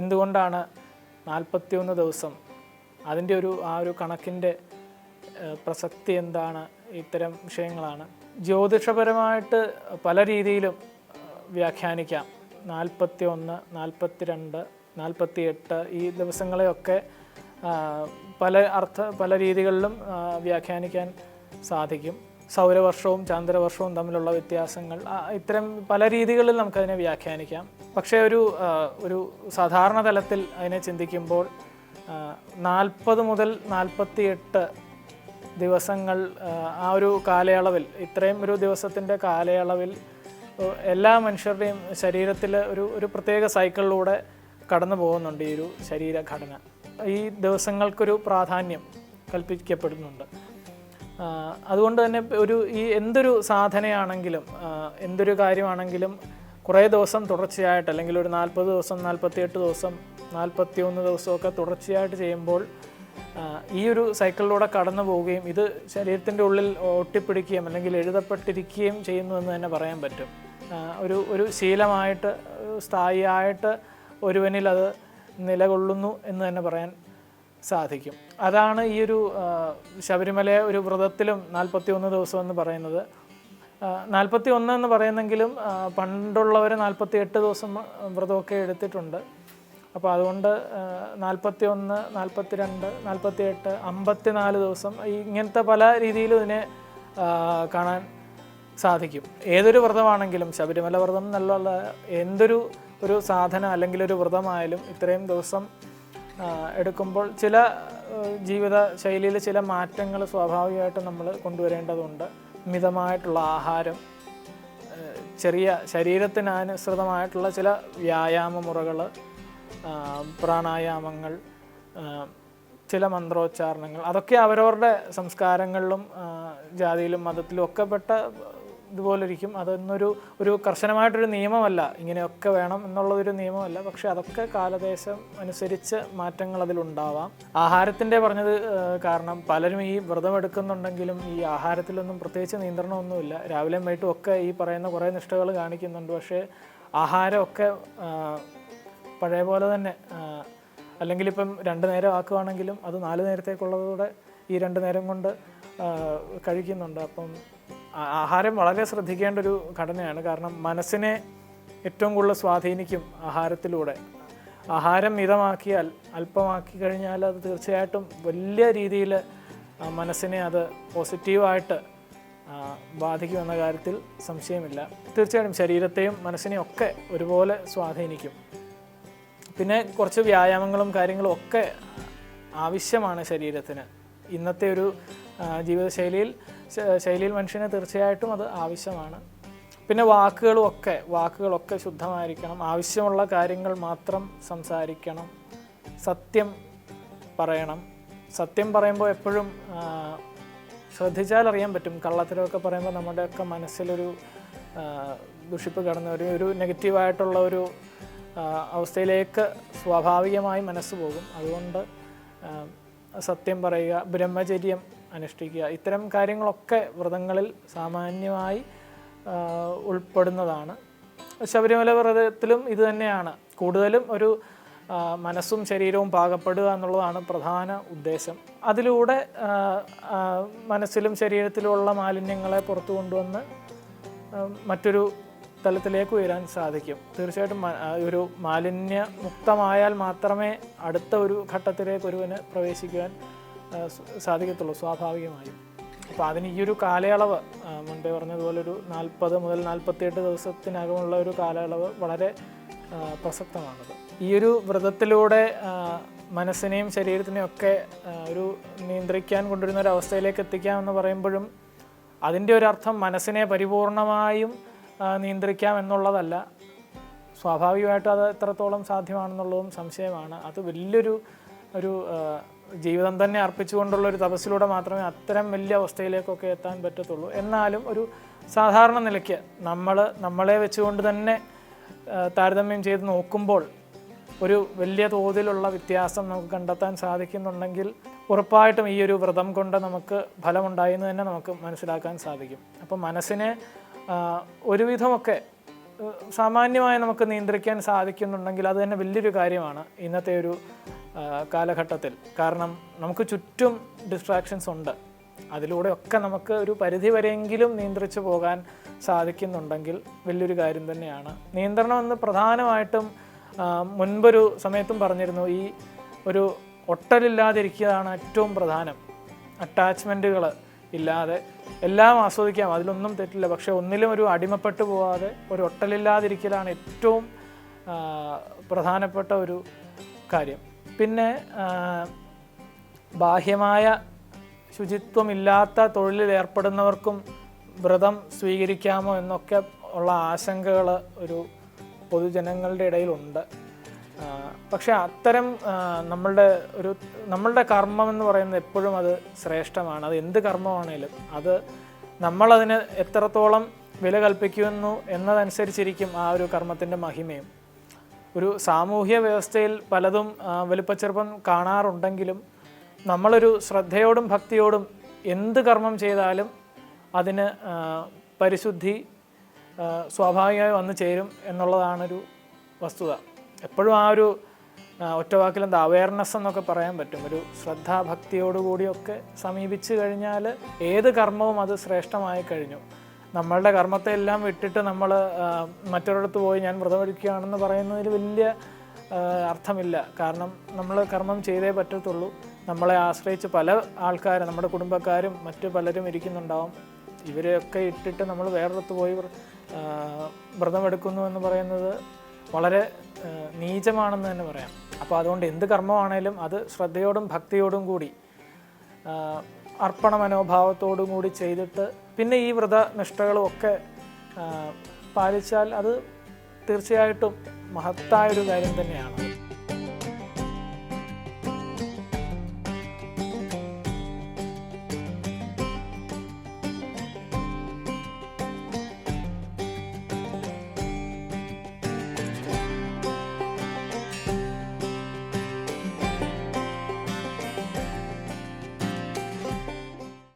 എന്തുകൊണ്ടാണ് നാൽപ്പത്തിയൊന്ന് ദിവസം അതിന്റെ ഒരു ആ ഒരു കണക്കിന്റെ പ്രസക്തി എന്താണ്? ഇത്തരം വിഷയങ്ങളാണ്. ജ്യോതിഷപരമായിട്ട് പല രീതിയിലും വ്യാഖ്യാനിക്കാം. നാൽപ്പത്തി ഒന്ന് നാൽപ്പത്തി രണ്ട് നാൽപ്പത്തി എട്ട് ഈ ദിവസങ്ങളെയൊക്കെ പല അർത്ഥ പല രീതികളിലും വ്യാഖ്യാനിക്കാൻ സാധിക്കും. സൗരവർഷവും ചാന്ദ്രവർഷവും തമ്മിലുള്ള വ്യത്യാസങ്ങൾ ഇത്തരം പല രീതികളിൽ നമുക്കതിനെ വ്യാഖ്യാനിക്കാം. പക്ഷേ ഒരു ഒരു സാധാരണ തലത്തിൽ അതിനെ ചിന്തിക്കുമ്പോൾ നാൽപ്പത് മുതൽ നാൽപ്പത്തി എട്ട് ദിവസങ്ങൾ ആ, ഒരു കാലയളവിൽ ഇത്രയും ഒരു ദിവസത്തിന്റെ കാലയളവിൽ എല്ലാ മനുഷ്യരുടെയും ശരീരത്തിൽ ഒരു ഒരു പ്രത്യേക സൈക്കിളിലൂടെ കടന്നു പോകുന്നുണ്ട് ഈ ഒരു ശരീരഘടന. ഈ ദിവസങ്ങൾക്കൊരു പ്രാധാന്യം കൽപ്പിക്കപ്പെടുന്നുണ്ട്. അതുകൊണ്ട് തന്നെ ഒരു ഈ എന്തൊരു സാധനയാണെങ്കിലും എന്തൊരു കാര്യമാണെങ്കിലും കുറേ ദിവസം തുടർച്ചയായിട്ട് അല്ലെങ്കിൽ ഒരു നാൽപ്പത് ദിവസം നാൽപ്പത്തിയെട്ട് ദിവസം നാൽപ്പത്തി ഒന്ന് ദിവസമൊക്കെ തുടർച്ചയായിട്ട് ചെയ്യുമ്പോൾ ഈ ഒരു സൈക്കിളിലൂടെ കടന്നു പോവുകയും ഇത് ശരീരത്തിന്റെ ഉള്ളിൽ ഒട്ടിപ്പിടിക്കുകയും അല്ലെങ്കിൽ എഴുതപ്പെട്ടിരിക്കുകയും ചെയ്യുന്നു എന്ന് തന്നെ പറയാൻ പറ്റും. ഒരു ഒരു ശീലമായിട്ട് സ്ഥായിയായിട്ട് ഒരുവനിൽ അത് നിലകൊള്ളുന്നു എന്ന് തന്നെ പറയാൻ സാധിക്കും. അതാണ് ഈ ഒരു ശബരിമല ഒരു വ്രതത്തിലും നാൽപ്പത്തി ഒന്ന് ദിവസം എന്ന് പറയുന്നത്. നാൽപ്പത്തി ഒന്ന് എന്ന് പറയുന്നെങ്കിലും പണ്ടുള്ളവർ നാൽപ്പത്തി എട്ട് ദിവസം വ്രതമൊക്കെ എടുത്തിട്ടുണ്ട്. അപ്പോൾ അതുകൊണ്ട് നാൽപ്പത്തി ഒന്ന് നാൽപ്പത്തി രണ്ട് നാൽപ്പത്തി എട്ട് അമ്പത്തി നാല് ദിവസം ഇങ്ങനത്തെ പല രീതിയിലും ഇതിനെ കാണാൻ സാധിക്കും. ഏതൊരു വ്രതമാണെങ്കിലും ശബരിമല വ്രതം എന്നുള്ള എന്തൊരു ഒരു സാധന അല്ലെങ്കിൽ ഒരു വ്രതമായാലും ഇത്രയും ദിവസം എടുക്കുമ്പോൾ ചില ജീവിത ശൈലിയിൽ ചില മാറ്റങ്ങൾ സ്വാഭാവികമായിട്ടും നമ്മൾ കൊണ്ടുവരേണ്ടതുണ്ട്. മിതമായിട്ടുള്ള ആഹാരം ചെറിയ ശരീരത്തിനനുസൃതമായിട്ടുള്ള ചില വ്യായാമ മുറകൾ പ്രാണായാമങ്ങൾ ചില മന്ത്രോച്ചാരണങ്ങൾ അതൊക്കെ അവരവരുടെ സംസ്കാരങ്ങളിലും ജാതിയിലും മതത്തിലും ഒക്കെ പെട്ട ഇതുപോലെ ഇരിക്കും അതൊന്നൊരു ഒരു കർശനമായിട്ടൊരു നിയമമല്ല. ഇങ്ങനെയൊക്കെ വേണം എന്നുള്ളതൊരു നിയമമല്ല. പക്ഷെ അതൊക്കെ കാലദേശം അനുസരിച്ച് മാറ്റങ്ങൾ അതിലുണ്ടാവാം. ആഹാരത്തിന്റെ പറഞ്ഞത് കാരണം പലരും ഈ വ്രതം എടുക്കുന്നുണ്ടെങ്കിലും ഈ ആഹാരത്തിലൊന്നും പ്രത്യേകിച്ച് നിയന്ത്രണമൊന്നുമില്ല. രാവിലെയും വൈകിട്ടും ഒക്കെ ഈ പറയുന്ന കുറേ നിഷ്ഠകൾ കാണിക്കുന്നുണ്ട്. പക്ഷേ ആഹാരമൊക്കെ പഴയ പോലെ തന്നെ അല്ലെങ്കിൽ ഇപ്പം രണ്ട് നേരം ആക്കുവാണെങ്കിലും അത് നാല് നേരത്തേക്കുള്ളതോടെ ഈ രണ്ട് നേരം കൊണ്ട് കഴിക്കുന്നുണ്ട്. അപ്പം ആഹാരം വളരെ ശ്രദ്ധിക്കേണ്ട ഒരു ഘടനയാണ്. കാരണം മനസ്സിനെ ഏറ്റവും കൂടുതൽ സ്വാധീനിക്കും ആഹാരത്തിലൂടെ. ആഹാരം മിതമാക്കിയാൽ അല്പമാക്കി കഴിഞ്ഞാൽ അത് തീർച്ചയായിട്ടും വലിയ രീതിയിൽ മനസ്സിനെ അത് പോസിറ്റീവായിട്ട് ബാധിക്കുമെന്ന കാര്യത്തിൽ സംശയമില്ല. തീർച്ചയായിട്ടും ശരീരത്തെയും മനസ്സിനെയും ഒക്കെ ഒരുപോലെ സ്വാധീനിക്കും. പിന്നെ കുറച്ച് വ്യായാമങ്ങളും കാര്യങ്ങളും ഒക്കെ ആവശ്യമാണ് ശരീരത്തിന്. ഇന്നത്തെ ഒരു ജീവിതശൈലിയിൽ ശൈലിയിൽ മനുഷ്യന് തീർച്ചയായിട്ടും അത് ആവശ്യമാണ്. പിന്നെ വാക്കുകളും ഒക്കെ വാക്കുകളൊക്കെ ശുദ്ധമായിരിക്കണം. ആവശ്യമുള്ള കാര്യങ്ങൾ മാത്രം സംസാരിക്കണം. സത്യം പറയണം. സത്യം പറയുമ്പോൾ എപ്പോഴും ശ്രദ്ധിച്ചാൽ അറിയാൻ പറ്റും. കള്ളത്തരമൊക്കെ പറയുമ്പോൾ നമ്മുടെയൊക്കെ മനസ്സിലൊരു ദുഷിപ്പ് കടന്ന് ഒരു ഒരു നെഗറ്റീവായിട്ടുള്ള ഒരു അവസ്ഥയിലേക്ക് സ്വാഭാവികമായി മനസ്സ് പോകും. അതുകൊണ്ട് സത്യം പറയുക ബ്രഹ്മചര്യം അനുഷ്ഠിക്കുക. ഇത്തരം കാര്യങ്ങളൊക്കെ വ്രതങ്ങളിൽ സാമാന്യമായി ഉൾപ്പെടുന്നതാണ്. ശബരിമല വ്രതത്തിലും ഇത് തന്നെയാണ്. കൂടുതലും ഒരു മനസ്സും ശരീരവും പാകപ്പെടുക എന്നുള്ളതാണ് പ്രധാന ഉദ്ദേശം. അതിലൂടെ മനസ്സിലും ശരീരത്തിലുമുള്ള മാലിന്യങ്ങളെ പുറത്തു കൊണ്ടുവന്ന് മറ്റൊരു തലത്തിലേക്ക് ഉയരാൻ സാധിക്കും. തീർച്ചയായിട്ടും ഒരു മാലിന്യമുക്തമായാൽ മാത്രമേ അടുത്ത ഒരു ഘട്ടത്തിലേക്ക് ഒരുവന് പ്രവേശിക്കുവാൻ സാധിക്കത്തുള്ളൂ സ്വാഭാവികമായും. അപ്പോൾ അതിന് ഈ ഒരു കാലയളവ് മുൻപേ പറഞ്ഞതുപോലെ ഒരു നാൽപ്പത് മുതൽ നാൽപ്പത്തിയെട്ട് ദിവസത്തിനകമുള്ള ഒരു കാലയളവ് വളരെ പ്രസക്തമാണത്. ഈ ഒരു വ്രതത്തിലൂടെ മനസ്സിനെയും ശരീരത്തിനെയും ഒക്കെ ഒരു നിയന്ത്രിക്കാൻ കൊണ്ടുവരുന്ന ഒരു അവസ്ഥയിലേക്ക് എത്തിക്കാമെന്ന് പറയുമ്പോഴും അതിന്റെ ഒരു അർത്ഥം മനസ്സിനെ പരിപൂർണമായും നിയന്ത്രിക്കാം എന്നുള്ളതല്ല. സ്വാഭാവികമായിട്ടും അത് എത്രത്തോളം സാധ്യമാണെന്നുള്ളതും സംശയമാണ്. അത് വലിയൊരു ഒരു ജീവിതം തന്നെ അർപ്പിച്ചുകൊണ്ടുള്ള ഒരു തപസ്സിലൂടെ മാത്രമേ അത്തരം വലിയ അവസ്ഥയിലേക്കൊക്കെ എത്താൻ പറ്റത്തുള്ളൂ. എന്നാലും ഒരു സാധാരണ നിലയ്ക്ക് നമ്മൾ നമ്മളെ വെച്ചുകൊണ്ട് തന്നെ താരതമ്യം ചെയ്ത് നോക്കുമ്പോൾ ഒരു വലിയ തോതിലുള്ള വ്യത്യാസം നമുക്ക് കണ്ടെത്താൻ സാധിക്കുന്നുണ്ടെങ്കിൽ ഉറപ്പായിട്ടും ഈ ഒരു വ്രതം കൊണ്ട് നമുക്ക് ഫലമുണ്ടായി എന്ന് തന്നെ നമുക്ക് മനസ്സിലാക്കാൻ സാധിക്കും. അപ്പം മനസ്സിനെ ഒരുവിധമൊക്കെ സാമാന്യമായി നമുക്ക് നിയന്ത്രിക്കാൻ സാധിക്കുന്നുണ്ടെങ്കിൽ അത് തന്നെ വലിയൊരു കാര്യമാണ്. ഇന്നത്തെ ഒരു കാലഘട്ടത്തിൽ. കാരണം നമുക്ക് ചുറ്റും ഡിസ്ട്രാക്ഷൻസ് ഉണ്ട്. അതിലൂടെയൊക്കെ നമുക്ക് ഒരു പരിധി വരെയെങ്കിലും നിയന്ത്രിച്ചു പോകാൻ സാധിക്കുന്നുണ്ടെങ്കിൽ വലിയൊരു കാര്യം തന്നെയാണ്. നിയന്ത്രണം എന്ന് പ്രധാനമായിട്ടും മുൻപൊരു സമയത്തും പറഞ്ഞിരുന്നു ഈ ഒരു ഒട്ടലില്ലാതിരിക്കുകയാണ് ഏറ്റവും പ്രധാനം. അറ്റാച്ച്മെന്റുകൾ ഇല്ലാതെ എല്ലാം ആസ്വദിക്കാം അതിലൊന്നും തെറ്റില്ല. പക്ഷേ ഒന്നിലും ഒരു അടിമപ്പെട്ടു പോവാതെ ഒരു ഒട്ടലില്ലാതിരിക്കലാണ് ഏറ്റവും പ്രധാനപ്പെട്ട ഒരു കാര്യം. പിന്നെ ബാഹ്യമായ ശുചിത്വമില്ലാത്ത തൊഴിലിൽ ഏർപ്പെടുന്നവർക്കും വ്രതം സ്വീകരിക്കാമോ എന്നൊക്കെ ഉള്ള ആശങ്കകൾ ഒരു പൊതുജനങ്ങളുടെ ഇടയിലുണ്ട്. പക്ഷെ അത്തരം നമ്മളുടെ ഒരു നമ്മളുടെ കർമ്മം എന്ന് പറയുന്നത് എപ്പോഴും അത് ശ്രേഷ്ഠമാണ്. അത് എന്ത് കർമ്മമാണേലും അത് നമ്മളതിന് എത്രത്തോളം വില കൽപ്പിക്കുന്നു എന്നതനുസരിച്ചിരിക്കും ആ ഒരു കർമ്മത്തിന്റെ മഹിമയും. ഒരു സാമൂഹ്യ വ്യവസ്ഥയിൽ പലതും വലിപ്പച്ചെറുപ്പം കാണാറുണ്ടെങ്കിലും നമ്മളൊരു ശ്രദ്ധയോടും ഭക്തിയോടും എന്ത് കർമ്മം ചെയ്താലും അതിന് പരിശുദ്ധി സ്വാഭാവികമായി വന്നു ചേരും എന്നുള്ളതാണൊരു വസ്തുത. എപ്പോഴും ആ ഒരു ഒറ്റവാക്കിൽ എന്താ അവയർനെസ് എന്നൊക്കെ പറയാൻ പറ്റും. ഒരു ശ്രദ്ധാഭക്തിയോടുകൂടിയൊക്കെ സമീപിച്ചു കഴിഞ്ഞാൽ ഏത് കർമ്മവും അത് ശ്രേഷ്ഠമായി കഴിഞ്ഞു. നമ്മളുടെ കർമ്മത്തെ എല്ലാം വിട്ടിട്ട് നമ്മൾ മറ്റൊരിടത്ത് പോയി ഞാൻ വ്രതമെടുക്കുകയാണെന്ന് പറയുന്നതിൽ വലിയ അർത്ഥമില്ല. കാരണം നമ്മൾ കർമ്മം ചെയ്തേ പറ്റത്തുള്ളൂ. നമ്മളെ ആശ്രയിച്ച് പല ആൾക്കാരും നമ്മുടെ കുടുംബക്കാരും മറ്റു പലരും ഇരിക്കുന്നുണ്ടാവും. ഇവരെയൊക്കെ ഇട്ടിട്ട് നമ്മൾ വേറൊരിടത്ത് പോയി വ്ര- വ്രതമെടുക്കുന്നു എന്ന് പറയുന്നത് വളരെ നീചമാണെന്ന് തന്നെ പറയാം. അപ്പോൾ അതുകൊണ്ട് എന്ത് കർമ്മമാണേലും അത് ശ്രദ്ധയോടും ഭക്തിയോടും കൂടി. അർപ്പണ മനോഭാവത്തോടും കൂടി ചെയ്തിട്ട് പിന്നെ ഈ വ്രത ഒക്കെ പാലിച്ചാൽ അത് തീർച്ചയായിട്ടും മഹത്തായൊരു കാര്യം തന്നെയാണ്.